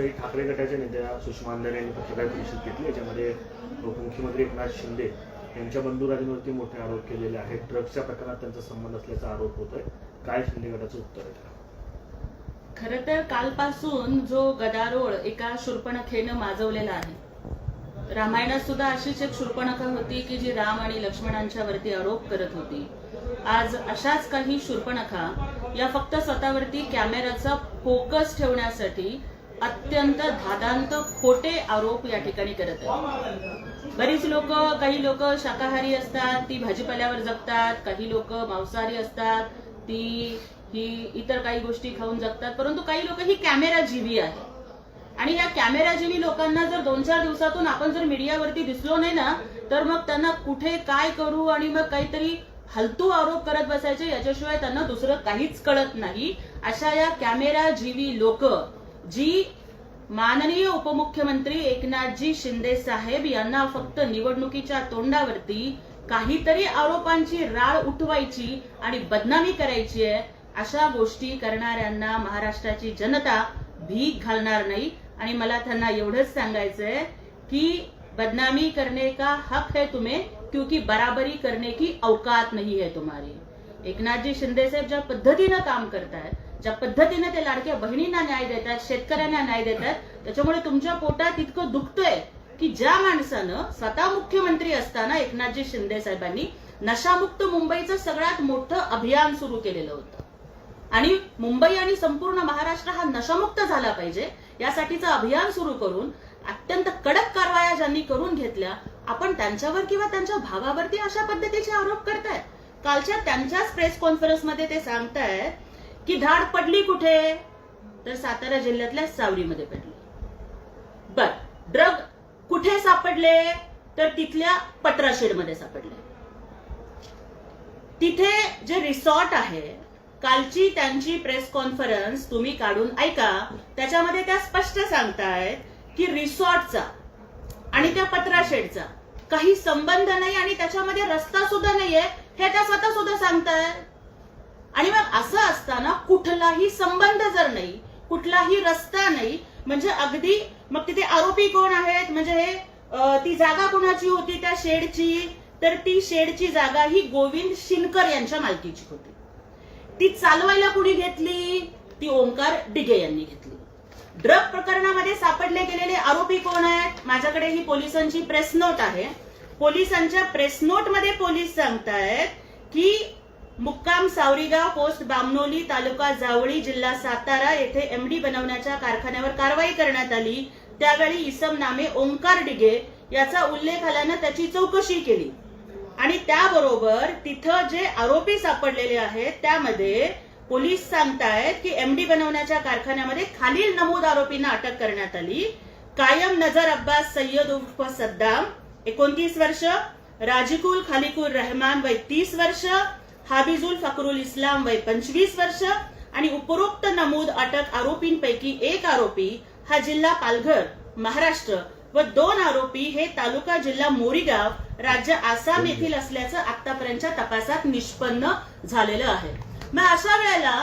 तर ठाकरे गटाच्या नेत्या सुषमा अंधारे यांनी पत्रकार परिषद घेतली. याच्यामध्ये उपमुख्यमंत्री एकनाथ शिंदे यांच्या बंधुराजांवरती मोठे आरोप केलेले आहेत. ड्रग्सच्या प्रकरणात त्यांचा संबंध असल्याचा आरोप होत आहे काय शिंदे गटाचं उत्तर आहे त्याला? खर तर कालपासून जो गदारोळ एका शूर्पणखेनं माजवलेला आहे रामायणात सुद्धा अशीच एक शूर्पणखा होती की जी राम आणि लक्ष्मणांच्या वरती आरोप करत होती. आज अशाच काही शूर्पणखा या फक्त स्वतःवरती कॅमेराचा फोकस ठेवण्यासाठी अत्यंत धादांत खोटे आरोप या ठिकाणी करत आहेत. बरीच लोक काही लोक शाकाहारी असतात ती भाजीपाल्यावर जगतात काही लोक मांसाहारी असतात ती ही इतर काही गोष्टी खाऊन जगतात परंतु काही लोक ही कॅमेरा जीवी आहे आणि या कॅमेरा जीवी लोकांना जर दोन चार दिवसातून आपण जर मीडियावरती दिसलो नाही ना तर मग त्यांना कुठे काय करू आणि मग काहीतरी हलतू आरोप करत बसायचे याच्याशिवाय त्यांना दुसरं काहीच कळत नाही. अशा या कॅमेरा जीवी लोक जी माननीय उपमुख्यमंत्री एकनाथजी शिंदे साहेब यांना फक्त निवडणुकीच्या तोंडावरती काहीतरी आरोपांची राळ उठवायची आणि बदनामी करायची आहे अशा गोष्टी करणाऱ्यांना महाराष्ट्राची जनता भीक घालणार नाही. आणि मला त्यांना एवढंच सांगायचंय की बदनामी करने का हक है तुम्हें क्योंकि बराबरी करने की औकात नहीं है तुम्हारी. एकनाथजी शिंदे साहेब ज्या पद्धतीनं काम करतायत ज्या पद्धतीने ते लाडक्या बहिणींना न्याय देतात शेतकऱ्यांना न्याय देतात त्याच्यामुळे तुमच्या पोटात इतकं दुखतंय की ज्या माणसानं स्वतः मुख्यमंत्री असताना एकनाथजी शिंदे साहेबांनी नशामुक्त मुंबईचं सगळ्यात मोठं अभियान सुरू केलेलं होतं. आणि मुंबई आणि संपूर्ण महाराष्ट्र हा नशामुक्त झाला पाहिजे यासाठीचं अभियान सुरू करून अत्यंत कडक कारवाया ज्यांनी करून घेतल्या आपण त्यांच्यावर किंवा त्यांच्या भावावरती अशा पद्धतीचे आरोप करतायत. कालच्या त्यांच्याच प्रेस कॉन्फरन्समध्ये ते सांगतायत की धाड पडली कुठे? तर सातारा जिल्ह्यातल्या सावरीमध्ये पडली. बर ड्रग कुठे सापडले? तर तिथल्या पटरा शेडमध्ये सापडले. तिथे जे रिसॉर्ट आहे कालची त्यांची प्रेस कॉन्फरन्स तुम्ही काढून ऐका त्याच्यामध्ये त्या स्पष्ट सांगतायत की रिसॉर्टचा आणि त्या पत्रा शेडचा काही संबंध नाही आणि त्याच्यामध्ये रस्ता सुद्धा नाहीये हे त्या स्वतः सुद्धा सांगतायत. आणि मग असं असताना कुठलाही संबंध जर नाही कुठलाही रस्ता नाही म्हणजे अगदी मग तिथे आरोपी कोण आहेत म्हणजे हे ती जागा कोणाची होती त्या शेडची? तर ती शेडची जागा ही गोविंद शिनकर यांच्या मालकीची होती. ती चालवायला कुणी घेतली? ती ओंकार डिगे यांनी घेतली. ड्रग प्रकरणामध्ये सापडले गेलेले आरोपी कोण आहेत? माझ्याकडे ही पोलिसांची प्रेस नोट आहे. पोलिसांच्या प्रेस नोटमध्ये पोलीस सांगतायत की सावरीगाव पोस्ट बामनोली तालुका जावळी जिल्हा सातारा येथे एमडी बनवण्याच्या कारखान्यावर कारवाई करण्यात आली. त्यावेळी इसम नामे ओंकार डिगे याचा उल्लेख आल्यानं त्याची चौकशी केली. आणि त्याबरोबर तिथं जे आरोपी सापडलेले आहेत त्यामध्ये पोलीस सांगतायत की एमडी बनवण्याच्या कारखान्यामध्ये खालील नमूद आरोपींना अटक करण्यात आली. कायम नजर अब्बास सय्यद उर्फ सद्दाम एकोणतीस वर्ष राजिकुल खालिकुल रहमान वय तीस वर्ष हाबिजुल फकरुल इस्लाम वय पंचवीस वर्ष आणि उपरोक्त नमूद अटक आरोपींपैकी एक आरोपी हा जिल्हा पालघर महाराष्ट्र व दोन आरोपी हे तालुका जिल्हा मोरीगाव राज्य आसाम येथील असल्याचं आतापर्यंतच्या तपासात निष्पन्न झालेलं आहे. मग अशा वेळेला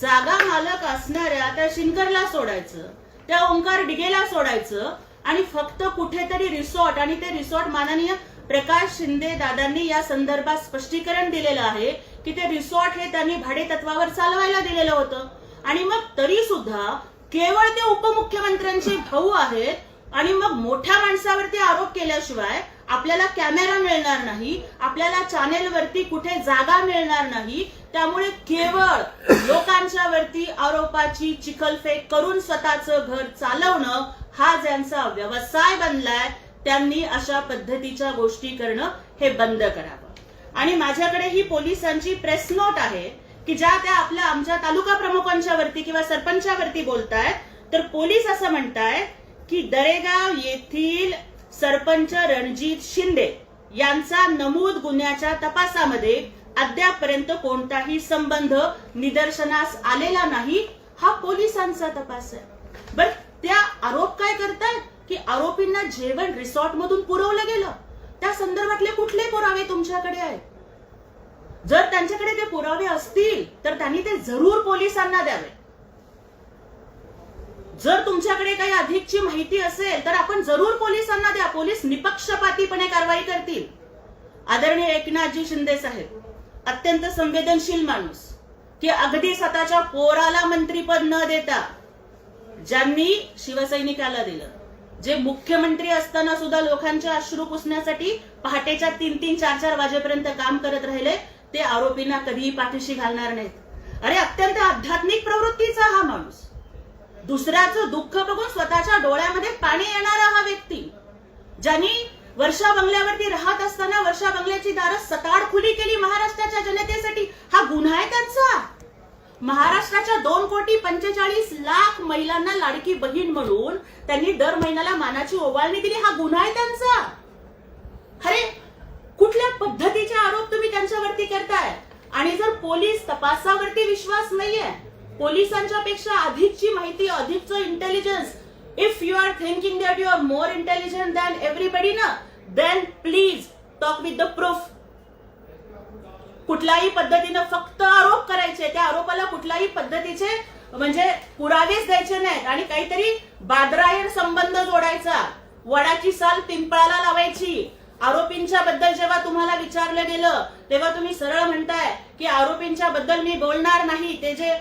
जागा मालक असणाऱ्या त्या शिनकरला सोडायचं त्या ओंकार डिगेला सोडायचं आणि फक्त कुठेतरी रिसॉर्ट आणि ते रिसॉर्ट माननीय प्रकाश शिंदे दादांनी या संदर्भात स्पष्टीकरण दिलेलं आहे की ते रिसॉर्ट हे त्यांनी भाडेतत्वावर चालवायला दिलेलं होतं. आणि मग तरी सुद्धा केवळ ते उपमुख्यमंत्र्यांचे भाऊ आहेत आणि मग मोठ्या माणसावरती आरोप केल्याशिवाय आपल्याला कॅमेरा मिळणार नाही आपल्याला चॅनेलवरती कुठे जागा मिळणार नाही त्यामुळे केवळ लोकांच्या वरती आरोपाची चिखलफेक करून स्वतःचं घर चालवणं हा ज्यांचा व्यवसाय बनलाय. त्यांनी अशा पद्धतीच्या गोष्टी करणं हे बंद करावं. आणि माझ्याकडे ही पोलिसांची प्रेस नोट आहे की ज्या त्या आपल्या आमच्या तालुका प्रमुखांच्या वरती किंवा सरपंचावरती बोलतायत तर पोलीस असं म्हणतायत की दरेगाव येथील सरपंच रणजित शिंदे यांचा नमूद गुन्ह्याच्या तपासामध्ये अद्यापर्यंत कोणताही संबंध निदर्शनास आलेला नाही. हा पोलिसांचा तपास आहे. बर त्या आरोप काय करतायत? की आरोपींना जेवण रिसॉर्ट मधून पुरवलं गेलं. त्या संदर्भातले कुठले पुरावे तुमच्याकडे आहेत? जर त्यांच्याकडे ते पुरावे असतील तर त्यांनी ते जरूर पोलिसांना द्यावे. जर तुमच्याकडे काही अधिकची माहिती असेल तर आपण जरूर पोलिसांना द्या. पोलीस निपक्षपातीपणे कारवाई करतील. आदरणीय एकनाथजी शिंदे साहेब अत्यंत संवेदनशील माणूस की अगदी स्वतःच्या पोराला मंत्रीपद न देता ज्यांनी शिवसैनिकाला दिलं जे मुख्यमंत्री असताना सुद्धा लोकांचे अश्रू पुसण्यासाठी पहाटेच्या तीन तीन चार चार वाजेपर्यंत काम करत राहिले ते आरोपींना कधीही पाठीशी घालणार नाहीत. अरे अत्यंत आध्यात्मिक प्रवृत्तीचा हा माणूस. दुसऱ्याचं दुःख बघून स्वतःच्या डोळ्यामध्ये पाणी येणारा हा व्यक्ती ज्यांनी वर्षा बंगल्यावरती राहत असताना वर्षा बंगल्याची दारं सताड खुली केली महाराष्ट्राच्या जनतेसाठी हा गुन्हा आहे त्यांचा. महाराष्ट्राच्या दोन कोटी पंचेचाळीस लाख महिलांना लाडकी बहीण म्हणून त्यांनी दर महिन्याला मानाची ओवाळणी दिली. हा गुन्हा आहे त्यांचा. अरे कुठल्या पद्धतीचे आरोप तुम्ही त्यांच्यावरती करताय? आणि जर पोलीस तपासावरती विश्वास नाहीये पोलिसांच्या पेक्षा अधिकची माहिती अधिकचं intelligence if you are thinking that you are more intelligent than everybody ना then please talk with the proof कुठल्याही पद्धतीनं फक्त आरोप करायचे त्या आरोपाला कुठल्याही पद्धतीचे म्हणजे पुरावेच द्यायचे नाहीत. आणि काहीतरी बादरायण संबंध जोडायचा. वडाची साल पिंपळाला लावायची. आरोपींच्या बद्दल जेव्हा तुम्हाला विचारलं गेलं तेव्हा तुम्ही सरळ म्हणताय की आरोपींच्या बद्दल मी बोलणार नाही. ते जे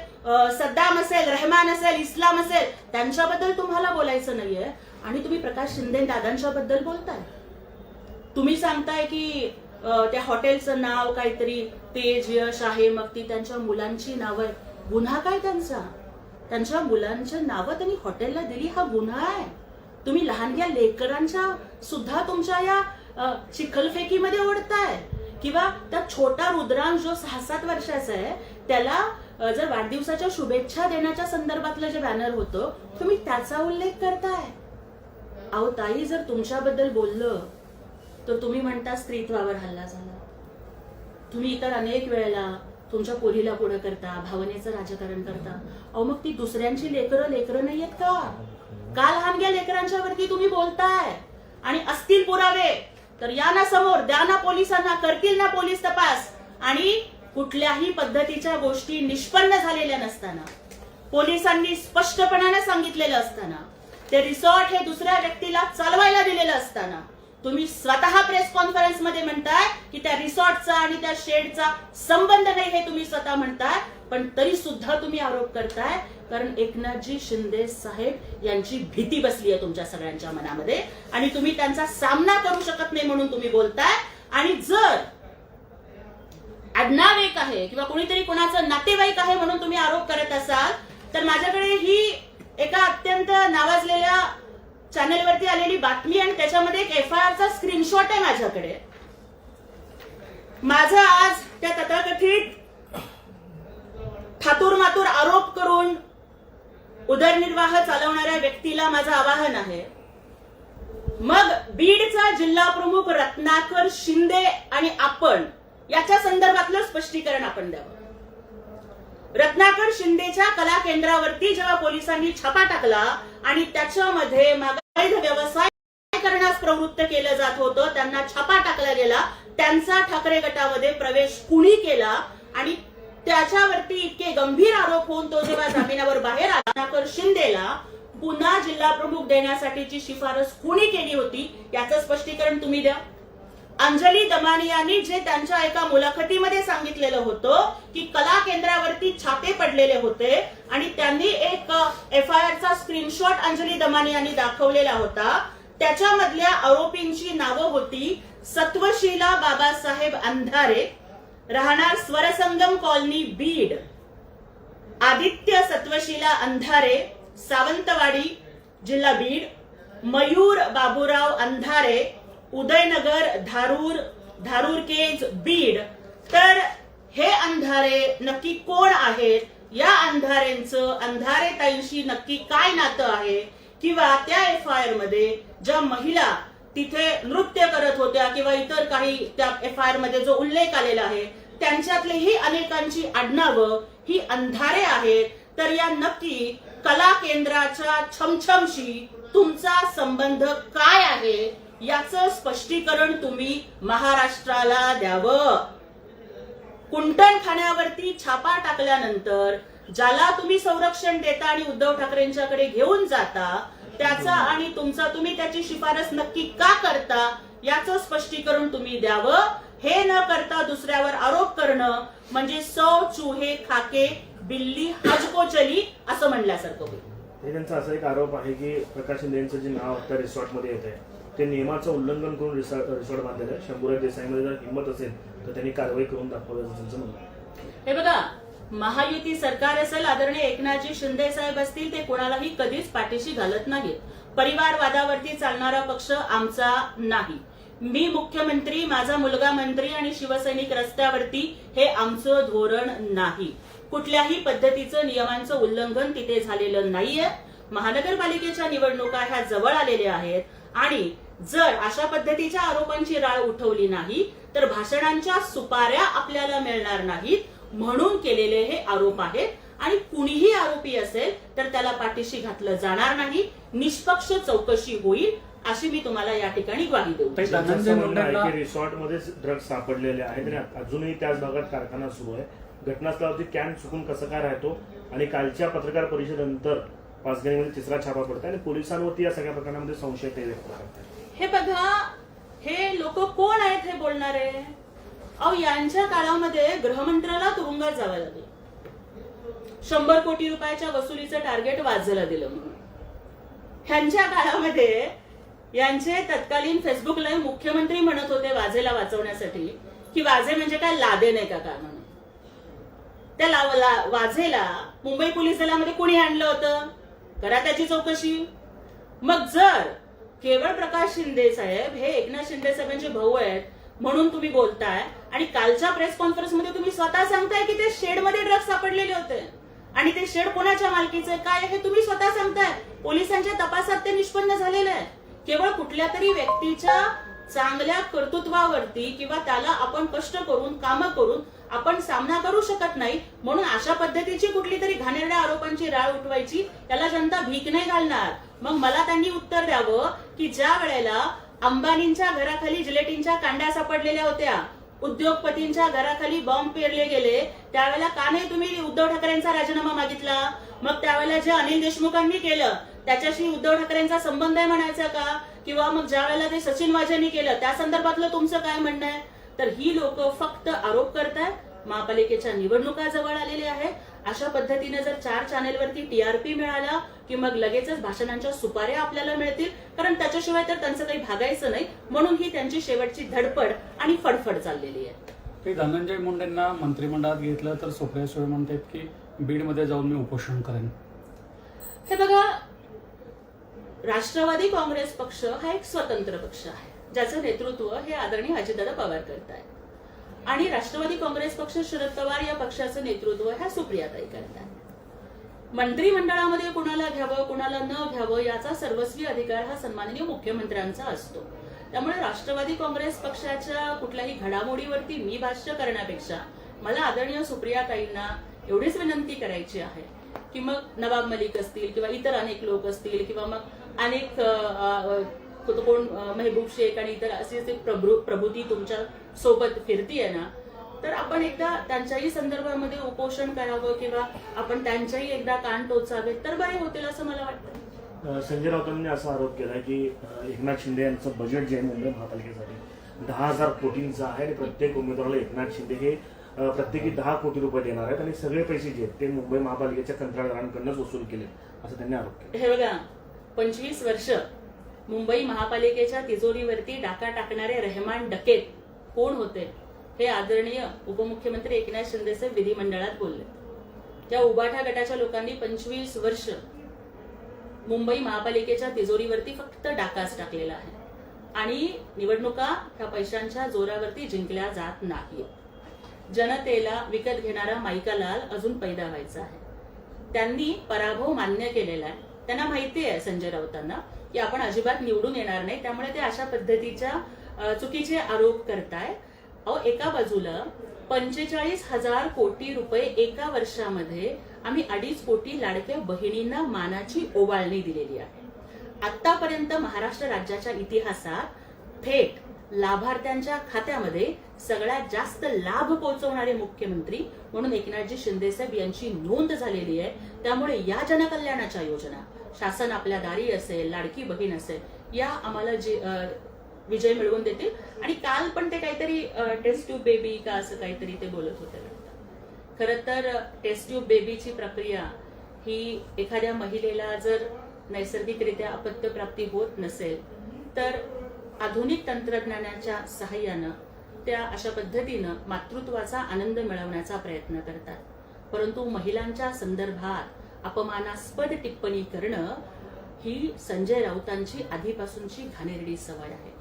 सद्दाम असेल रहमान असेल इस्लाम असेल त्यांच्याबद्दल तुम्हाला बोलायचं नाहीये. आणि तुम्ही प्रकाश शिंदे दादांच्या बद्दल बोलताय. तुम्ही सांगताय की त्या हॉटेलचं नाव काहीतरी तेज यश आहे मग ती त्यांच्या मुलांची नावं आहेत. गुन्हा काय त्यांचा? त्यांच्या मुलांच्या नावं त्यांनी हॉटेलला दिली. हा गुन्हा आहे. तुम्ही लहानग्या लेकरांच्या सुद्धा तुमच्या या चिखलफेकीमध्ये ओढताय. किंवा त्या छोटा रुद्रांश जो सहा सात वर्षाचा आहे त्याला जर वाढदिवसाच्या शुभेच्छा देण्याच्या संदर्भातलं जे बॅनर होतं तुम्ही त्याचा उल्लेख करताय. अहो ताई जर तुमच्याबद्दल बोललं तर तुम्ही म्हणता स्त्रीत्वावर हल्ला झाला. तुम्ही इतर अनेक वेळेला तुमच्या पोरीला पुढे करता भावनेचं राजकारण करता. अहो मग ती दुसऱ्यांची लेकरं लेकरं नाही आहेत का का लहानग्या लेकरांच्या वरती तुम्ही बोलताय? आणि असतील पुरावे तर या ना समोर द्या ना पोलिसांना करतील ना पोलीस तपास. आणि कुठल्याही पद्धतीच्या गोष्टी निष्पन्न झालेल्या नसताना पोलिसांनी स्पष्टपणाने सांगितलेलं असताना ते रिसॉर्ट हे दुसऱ्या व्यक्तीला चालवायला दिलेलं असताना तुम्ही स्वतः प्रेस कॉन्फरन्समध्ये म्हणताय की त्या रिसॉर्टचा आणि त्या शेडचा संबंध नाही हे तुम्ही स्वतः म्हणताय पण तरी सुद्धा तुम्ही आरोप करताय. कारण एकनाथजी शिंदे साहेब यांची भीती बसली आहे तुमच्या सगळ्यांच्या मनामध्ये आणि तुम्ही त्यांचा सामना करू शकत नाही म्हणून तुम्ही बोलताय. आणि जर आडनाव एक आहे किंवा कोणीतरी कोणाचं नातेवाईक आहे म्हणून तुम्ही आरोप करत असाल तर माझ्याकडे ही एका अत्यंत नावाजलेल्या चॅनेलवरती आलेली बातमी आणि त्याच्यामध्ये एक एफ आय आरचा स्क्रीनशॉट आहे माझ्याकडे. माझं आज त्या तथाकथित थातूर मातूर आरोप करून उदरनिर्वाह चालवणाऱ्या व्यक्तीला माझं आवाहन आहे. मग बीडचा जिल्हा प्रमुख रत्नाकर शिंदे आणि आपण याच्या संदर्भातलं स्पष्टीकरण आपण द्यावं. रत्नाकर शिंदेच्या कला केंद्रावरती जेव्हा पोलिसांनी छापा टाकला आणि त्याच्यामध्ये माग व्यवसाय करण्यास प्रवृत्त केलं जात होतं त्यांना छापा टाकला गेला त्यांचा ठाकरे गटामध्ये प्रवेश कुणी केला? आणि त्याच्यावरती इतके गंभीर आरोप होऊन तो जेव्हा जामिनावर बाहेर आला शिंदेला पुन्हा जिल्हा प्रमुख देण्यासाठीची शिफारस कुणी केली होती? याचं स्पष्टीकरण तुम्ही द्या. अंजली दमानियांनी जे त्यांच्या एका मुलाखतीमध्ये सांगितलेलं होतं की कला केंद्रावरती छापे पडलेले होते आणि त्यांनी एक एफ आय आरचा स्क्रीनशॉट अंजली दमानियांनी दाखवलेला होता. त्याच्यामधल्या आरोपींची नावं होती सत्वशीला बाबासाहेब अंधारे राहणार स्वरसंगम कॉलनी बीड आदित्य सत्वशीला अंधारे सावंतवाडी जिल्हा बीड मयूर बाबूराव अंधारे उदयनगर धारूर धारूर केज बीड. तर हे अंधारे नक्की कोण आहेत? या अंधारेंचं अंधारे ताईंशी नक्की काय नातं आहे? किंवा त्या एफ आय आरमध्ये ज्या महिला तिथे नृत्य करत होत्या किंवा इतर काही त्या एफ आय आरमध्ये जो उल्लेख आलेला आहे त्यांच्यातलेही अनेकांची आडनावं ही अंधारे आहेत. तर या नक्की कला केंद्राच्या छमछमशी तुमचा संबंध काय आहे? याचं स्पष्टीकरण तुम्ही महाराष्ट्राला द्यावं. कुंटण खाण्यावरती छापा टाकल्यानंतर ज्याला तुम्ही संरक्षण देता आणि उद्धव ठाकरेंच्याकडे घेऊन जाता त्याचा आणि तुमचा तुम्ही त्याची शिफारस नक्की का करता याचं स्पष्टीकरण तुम्ही द्यावं. हे न करता दुसऱ्यावर आरोप करणं म्हणजे सौ चूहे खाके बिल्ली हजको चली असं म्हणल्यासारखं होईल. त्यांचा असा एक आरोप आहे की प्रकाश शिंदेचं जे नाव त्या रिसॉर्टमध्ये येत आहे ते नियमाचं उल्लंघन करून रिसॉर्ट रिसॉर्ट बांधलेलं आहे. शंभूराज देसाईमध्ये जर हिंमत असेल तर त्यांनी कारवाई करून दाखवावी असं त्यांचं म्हणणं हे बघा महायुती सरकार असेल आदरणीय एकनाथजी शिंदे साहेब असतील ते कोणालाही कधीच पाठीशी घालत नाहीत. परिवारवादावरती चालणारा पक्ष आमचा नाही. मी मुख्यमंत्री माझा मुलगा मंत्री आणि शिवसैनिक रस्त्यावरती हे आमचं धोरण नाही. कुठल्याही पद्धतीचं नियमांचं उल्लंघन तिथे झालेलं नाहीये. महानगरपालिकेच्या निवडणुका ह्या जवळ आलेल्या आहेत. आणि जर अशा पद्धतीच्या आरोपांची राळ उठवली नाही तर भाषणांच्या सुपाऱ्या आपल्याला मिळणार नाहीत म्हणून केलेले हे आरोप आहेत. आणि कुणीही आरोपी असेल तर त्याला पाठीशी घातलं जाणार नाही निष्पक्ष चौकशी होईल अशी मी तुम्हाला या ठिकाणी ग्वाही देऊ. की रिसॉर्टमध्येच ड्रग्ज सापडलेले आहेत. आणि अजूनही त्याच भागात कारखाना सुरू आहे. घटनास्थळावरती कॅन चुकून कसं काय राहतो? आणि कालच्या पत्रकार परिषदेनंतर पाचगणीमध्ये तिसरा छापा पडतो आणि पोलिसांवरती या सगळ्या प्रकरणामध्ये संशय ते व्यक्त करतात हे बघा हे लोक कोण आहेत हे बोलणारे? अहो यांच्या काळामध्ये गृहमंत्र्याला तुरुंगात जावं लागलं. शंभर कोटी रुपयाच्या वसुलीचं टार्गेट वाजलं दिलं म्हणून. ह्यांच्या काळामध्ये यांचे तत्कालीन फेसबुक लाईव्ह मुख्यमंत्री म्हणत होते वाजेला वाचवण्यासाठी की वाजे म्हणजे काय? लादे नाही का काय म्हणून? त्या ला- वाझेला मुंबई पोलीस दलामध्ये कोणी आणलं होतं? करा त्याची चौकशी. मग जर केवळ प्रकाश शिंदे साहेब हे एकनाथ शिंदे साहेबांचे भाऊ आहेत म्हणून तुम्ही बोलताय आणि कालच्या प्रेस कॉन्फरन्समध्ये तुम्ही स्वतः सांगताय की ते शेडमध्ये ड्रग्ज सापडलेले होते. आणि ते शेड कोणाच्या मालकीचे काय हे तुम्ही स्वतः सांगताय? पोलिसांच्या तपासात ते निष्पन्न झालेलं आहे. केवळ कुठल्या तरी व्यक्तीच्या चांगल्या कर्तृत्वावरती किंवा त्याला आपण कष्ट करून कामं करून आपण सामना करू शकत नाही. म्हणून अशा पद्धतीची कुठली तरी घाणेरड्या आरोपांची राळ उठवायची त्याला जनता भीक नाही घालणार. मग मला त्यांनी उत्तर द्यावं की ज्या वेळेला अंबानींच्या घराखाली जिलेटिनच्या कांड्या सापडलेल्या होत्या उद्योगपतींच्या घराखाली बॉम्ब पेरले गेले त्यावेळेला का नाही तुम्ही उद्धव ठाकरेंचा राजीनामा मागितला? मग त्यावेळेला जे अनिल देशमुखांनी केलं त्याच्याशी उद्धव ठाकरेंचा संबंध आहे म्हणायचा का? किंवा मग ज्या वेळेला ते सचिन वाजेंनी केलं त्या संदर्भातलं तुमचं काय म्हणणं आहे? तर ही लोक फक्त आरोप करतायत. महापालिकेच्या निवडणुका जवळ आलेल्या आहेत. अशा पद्धतीने जर चार चॅनेलवरती टीआरपी मिळाला की मग लगेचच भाषणांच्या सुपाऱ्या आपल्याला मिळतील. कारण त्याच्याशिवाय तर त्यांचं काही भागायचं नाही. म्हणून ही त्यांची शेवटची धडपड आणि फडफड चाललेली आहे. ते धनंजय मुंडेंना मंत्रिमंडळात घेतलं तर सुप्रिया सुळे म्हणतात की बीडमध्ये जाऊन मी उपोषण करेन. हे बघा राष्ट्रवादी काँग्रेस पक्ष हा एक स्वतंत्र पक्ष आहे. ज्याचं नेतृत्व हे आदरणीय अजितदादा पवार करतायत आणि राष्ट्रवादी काँग्रेस पक्ष शरद पवार या पक्षाचं नेतृत्व ह्या सुप्रियाताई करतायत मंत्रिमंडळामध्ये कुणाला घ्यावं कुणाला न घ्यावं याचा सर्वस्वी अधिकार हा सन्माननीय मुख्यमंत्र्यांचा असतो. त्यामुळे राष्ट्रवादी काँग्रेस पक्षाच्या कुठल्याही घडामोडीवरती मी भाष्य करण्यापेक्षा मला आदरणीय सुप्रियाताईंना एवढीच विनंती करायची आहे की मग नवाब मलिक असतील किंवा इतर अनेक लोक असतील किंवा मग अनेक अ, कोण मेहबूब शेख आणि इतर अशी प्रभू प्रभूती तुमच्यासोबत फिरतीये ना तर आपण एकदा त्यांच्याही संदर्भामध्ये उपोषण करावं किंवा आपण त्यांच्याही एकदा कान टोचावेत तर बरे होतील असं मला वाटतं. संजय राऊतांनी असा आरोप केला की एकनाथ शिंदे यांचं बजेट जे आहे मुंबई महापालिकेसाठी दहा हजार कोटींचं आहे आणि प्रत्येक उमेदवाराला एकनाथ शिंदे हे प्रत्येकी दहा कोटी रुपये देणार आहेत आणि सगळे पैसे जे आहेत ते मुंबई महापालिकेच्या कंत्राटदारांकडूनच वसूल केले असं त्यांनी आरोप केला. हे बघा पंचवीस वर्ष मुंबई महापालिकेच्या तिजोरीवरती डाका टाकणारे रहमान डकेत कोण होते? हे आदरणीय उपमुख्यमंत्री एकनाथ शिंदेचे विधिमंडळात बोलले त्या उबाठा गटाच्या लोकांनी पंचवीस वर्ष मुंबई महापालिकेच्या तिजोरीवरती फक्त डाकाच टाकलेला आहे. आणि निवडणुका ह्या पैशांच्या जोरावरती जिंकल्या जात नाही जनतेला विकत घेणारा माईकालाल अजून पैदा व्हायचा आहे. त्यांनी पराभव मान्य केलेला आहे. त्यांना माहिती आहे संजय राऊतांना. की आपण अजिबात निवडून येणार नाही. त्यामुळे ते अशा पद्धतीच्या चुकीचे आरोप करताय. अहो एका बाजूला पंचेचाळीस हजार कोटी रुपये एका वर्षामध्ये आम्ही अडीच कोटी लाडक्या बहिणींना मानाची ओवाळणी दिलेली आहे. आतापर्यंत महाराष्ट्र राज्याच्या इतिहासात थेट लाभार्थ्यांच्या खात्यामध्ये सगळ्यात जास्त लाभ पोहोचवणारे मुख्यमंत्री म्हणून एकनाथजी शिंदेसाहेब यांची नोंद झालेली आहे. त्यामुळे या जनकल्याणाच्या योजना शासन आपल्या दारी असेल लाडकी बहीण असेल या आम्हाला जी विजय मिळवून देतील. आणि काल पण ते काहीतरी टेस्ट ट्यूब बेबी का असं काहीतरी ते बोलत होते. खर तर टेस्ट ट्यूब बेबीची प्रक्रिया ही एखाद्या महिलेला जर नैसर्गिकरित्या अपत्य प्राप्ती होत नसेल तर आधुनिक तंत्रज्ञानाच्या सहाय्यानं त्या अशा पद्धतीनं मातृत्वाचा आनंद मिळवण्याचा प्रयत्न करतात. परंतु महिलांच्या संदर्भात अपमानास्पद टिप्पणी करणं ही संजय राऊतांची आधीपासूनची घाणेरडी सवय आहे.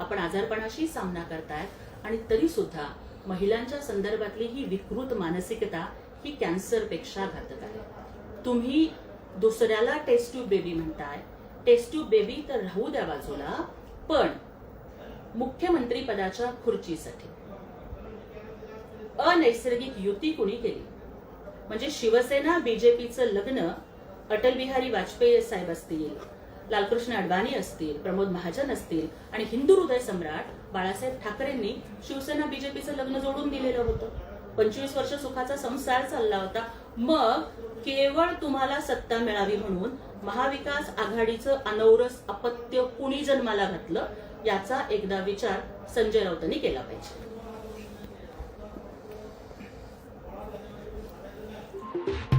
आपण आजारपणाशी सामना करताय आणि तरी सुद्धा महिलांच्या संदर्भातली ही विकृत मानसिकता ही कॅन्सरपेक्षा घातक आहे. तुम्ही दुसऱ्याला टेस्ट ट्यूब बेबी म्हणताय. टेस्ट ट्यूब बेबी तर राहू द्या बाजूला. पण मुख्यमंत्री पदाच्या खुर्चीसाठी. अनैसर्गिक युती कुणी केली? म्हणजे शिवसेना बीजेपीचं लग्न अटल बिहारी वाजपेयी साहेब असतील लालकृष्ण अडवाणी असतील प्रमोद महाजन असतील आणि हिंदू हृदय सम्राट बाळासाहेब ठाकरेंनी शिवसेना बीजेपीचं लग्न जोडून दिलेलं होतं. पंचवीस वर्ष सुखाचा संसार चालला होता. मग केवळ तुम्हाला सत्ता मिळावी म्हणून महाविकास आघाडीचं अनवरस अपत्य कुणी जन्माला घातलं याचा एकदा विचार संजय राऊतांनी केला पाहिजे Thank you.